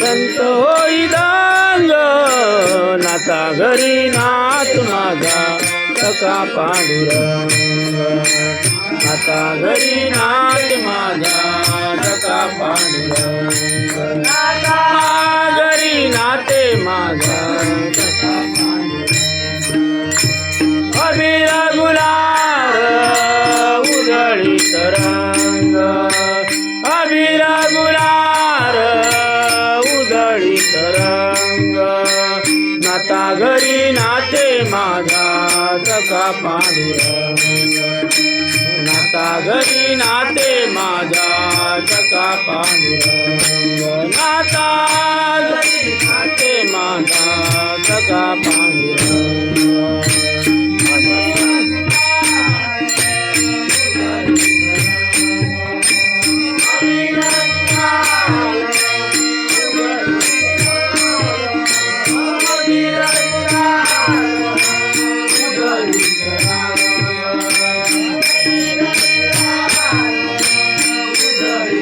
संत होई दांग नाता घरी नाच माझा सका पांडुरंग आता घरी नाच माझा सका पांडुरंग घरी नाते माझा सखा अबिरा गुलार उजळी तरंग अबिरा गुलार उधळी तरंग. नाता घरी नाते माझा सखा पांडुरंग. नाता घरी नाते माझा सखा पांडुरंग. नाता घरी नाते माझा सखा पांडुरंग.